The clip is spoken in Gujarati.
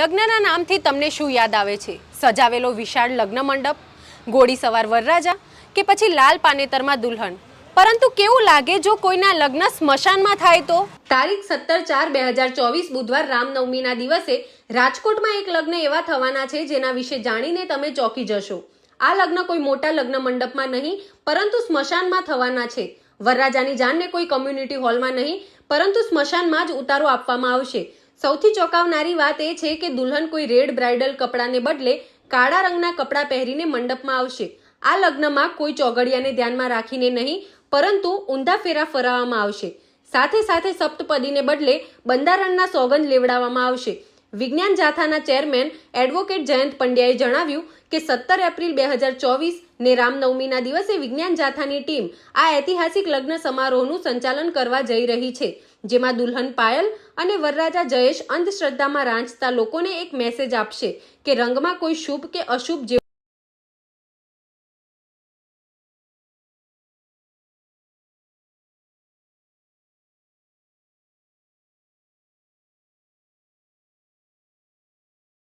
લગ્નના નામથી તમને શું યાદ આવે છે? સજાવેલો વિશાળ લગ્ન મંડપ ઘોડી સવાર વરરાજા કે પછી લાલ પાનેતરમાં દુલ્હન? પરંતુ કેવું લાગે જો કોઈના લગ્ન સ્મશાનમાં થાય તો? તારીખ સત્તર ચાર બે હજાર ચોવીસ બુધવાર રામનવમીના દિવસે રાજકોટમાં એક લગ્ન એવા થવાના છે જેના વિશે જાણીને તમે ચોંકી જશો. આ લગ્ન કોઈ મોટા લગ્ન મંડપમાં નહીં, પરંતુ સ્મશાનમાં થવાના છે. વરરાજાની જાનને કોઈ કમ્યુનિટી હોલમાં નહીં, પરંતુ સ્મશાનમાં જ ઉતારો આપવામાં આવશે. સૌથી ચોંકાવનારી વાત એ છે કે દુલ્હન કોઈ રેડ બ્રાઇડલ કપડાને બદલે કાળા રંગના કપડાં પહેરીને મંડપમાં આવશે. આ લગ્નમાં કોઈ ચોગડિયાને ધ્યાનમાં રાખીને નહીં, પરંતુ ઊંધા ફેરા ફરાવવામાં આવશે. સાથે સાથે સપ્તપદીને બદલે બંધારણના સોગંદ લેવડાવવામાં આવશે. વિજ્ઞાન જાથાના ચેરમેન એડવોકેટ જયંત પંડ્યાએ જણાવ્યું કે સત્તર એપ્રિલ બે હજાર ચોવીસ ને રામનવમીના દિવસે વિજ્ઞાન જાથાની ટીમ આ ઐતિહાસિક લગ્ન સમારોહનું સંચાલન કરવા જઈ રહી છે, જેમાં દુલ્હન પાયલ અને વરરાજા જયેશ અંધશ્રદ્ધામાં રાંચતા લોકોને એક મેસેજ આપશે કે રંગમાં કોઈ શુભ કે અશુભ જેવું